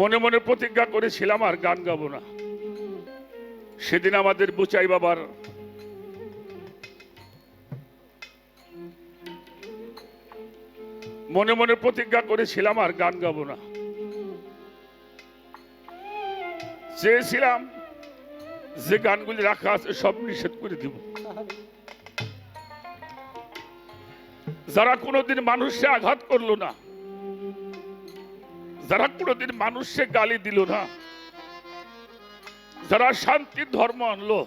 মনে মনে প্রতিজ্ঞা করেছিলাম আর গান গাবো না। সেদিন আমাদের বুচাই বাবার মনে মনে প্রতিজ্ঞা করেছিলাম আর গান গাবো না। চেয়েছিলাম যে গানগুলি রাখা আছে, সব নিষেধ করে দিব। যারা কোনোদিন মানুষে আঘাত করল না যারা কোনোদিন মানুষকে গালি দিল না যারা শান্তি ধর্ম আনলো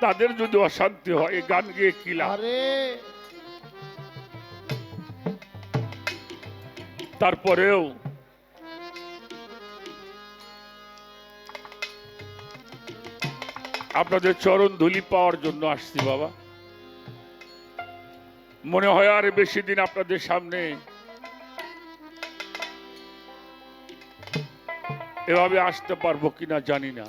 তাদের যদি অশান্তি হয় এই গান গিয়ে কি তারপরেও আপনাদের চরণ ধুলি পাওয়ার জন্য আসছি বাবা। মনে হয় আর বেশি দিন আপনাদের সামনে এভাবে আসতে পারব কিনা জানি না।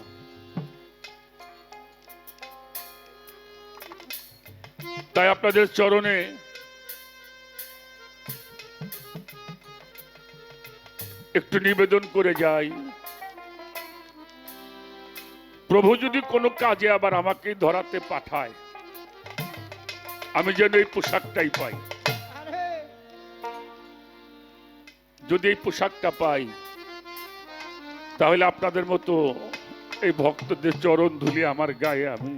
তাই আপনাদের চরণে একটু নিবেদন করে যাই। প্রভু যদি কোনো কাজে আবার আমাকে ধরাতে পাঠায়, আমি যেন এই পোশাকটাই পাই। যদি এই পোশাকটা পাই তাহলে আপনাদের মতো এই ভক্তদের চরণ ধুলি আমার গায়ে আমি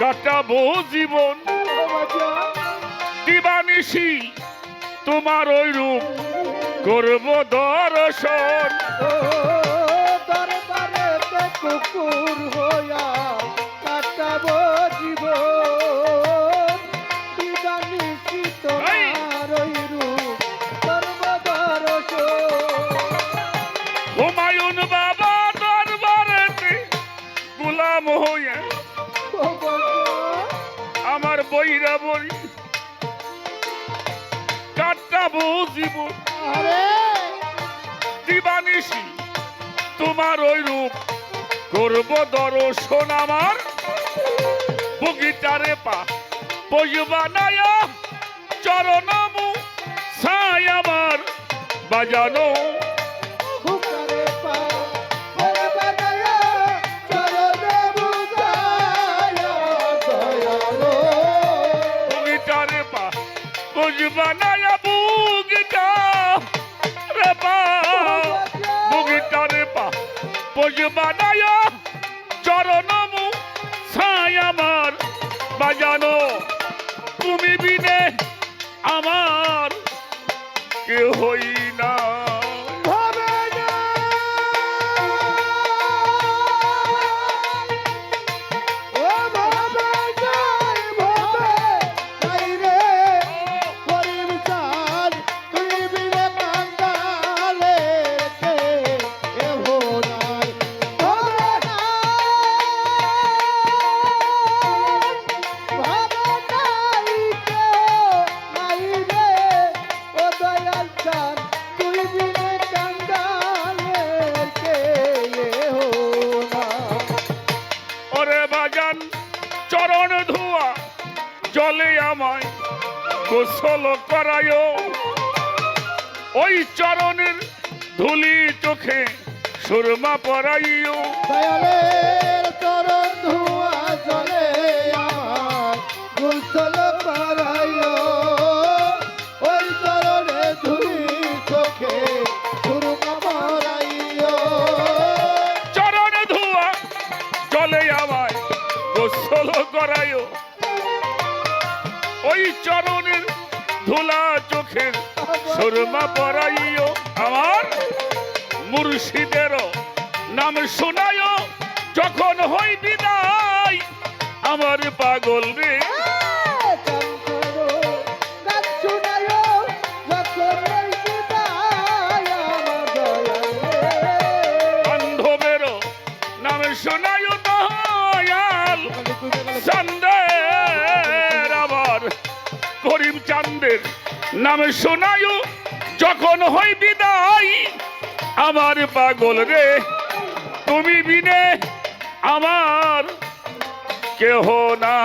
কাটাবো জীবন। দিবানিসি তোমার ওই রূপ করব দর্শন। দরবারেতে কুকুর হইয়া কাটাবো জীবন। বই কাটাবো জীবন আরে। দিবানিসি তোমার ওই রূপ করব দর্শন আমার। বগিটারে পা বইবানায় চরণমু ছাই আমার। বাজানো বইবানায় চরণমু আমায় গোসল করায়। ওই চরণের ধুলি চোখে সুরমা পরাইও। ওই চরণের ধুলা চোখের সুরমা পরাইও আমার মুর্শিদেরও নাম শোনায় যখন হই বিদায়, আমার পাগল রে। নামে শোনায় যখন হই বিদায় আমার পাগল রে তুমি বিনে আমার কেহ না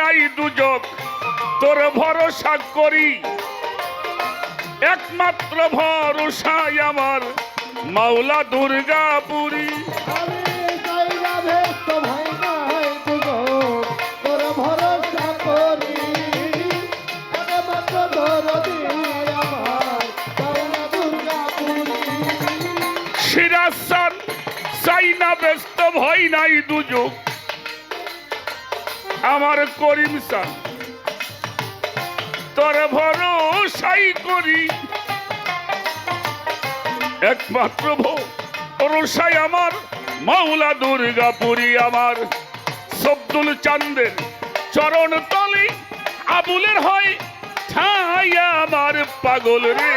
নাই দুজক তোর ভরসা করি। একমাত্র ভরসায় আমার মাওলা দুর্গাপুরী করিম সান তোর ভরসাই করি। একমাত্র ভরসাই আমার, মাওলা দুর্গাপুরী আমার। সব্দুল চান্দের চরণ তলে আবুলের হয়, ঠাই আমার পাগল রে।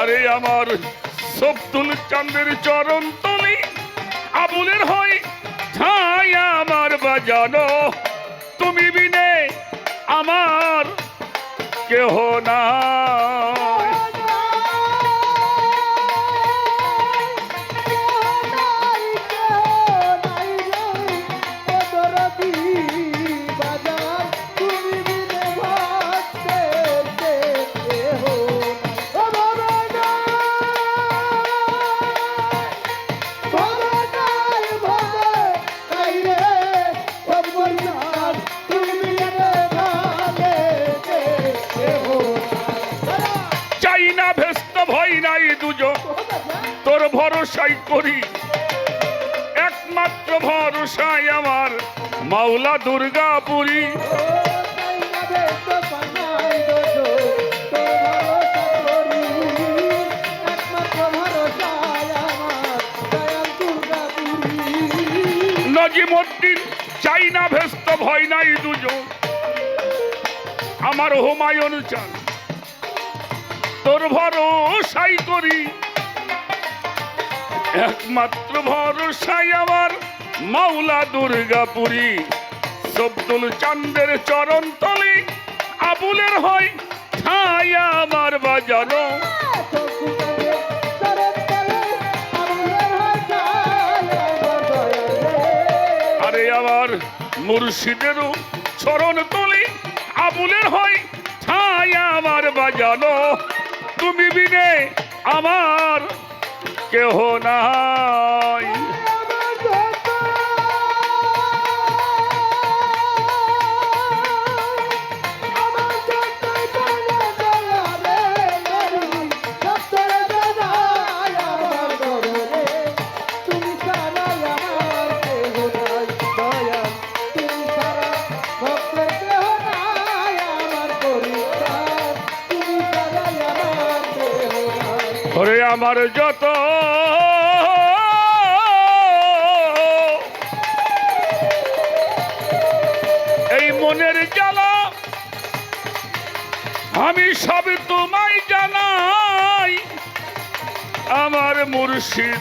আরে আমার সবতুল চাঁদের চরণ তুমি আবুলের হয় ছায়া আমার বাজানো তুমি বিনে আমার কেহ নাই ভরসাই করি। একমাত্র ভরসাই আমার মাওলা দুর্গাপুরী। নজিমুদ্দিন, চাই ভেস্ত, ভয় নাই দুজন। আমার হুমায়ুন চান তোর ভরসাই করি। একমাত্র ভরসাই আমার মাওলা দুর্গাপুরী। সব্দুল চান্দের চরণ তলে আবুলের হয় ছায়া আমার বাজানো। আরে আমার মুর্শিদেরও চরণ তলে আবুলের হয় ছায়া আমার বাজানো। তুমি বিনে আমার কেহ নাই। আমার যত আমি সব তোমায় জানাই, আমার মুর্শিদ।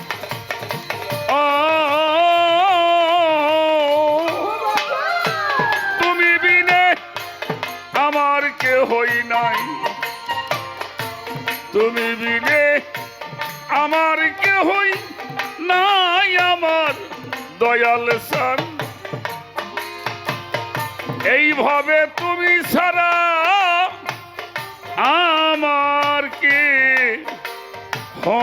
তুমি বিনে আমার কে হই নাই। তুমি বিনে আমার কে হই নাই, আমার দয়াল সান। এইভাবে তুমি ছাড়া আমার কি? হো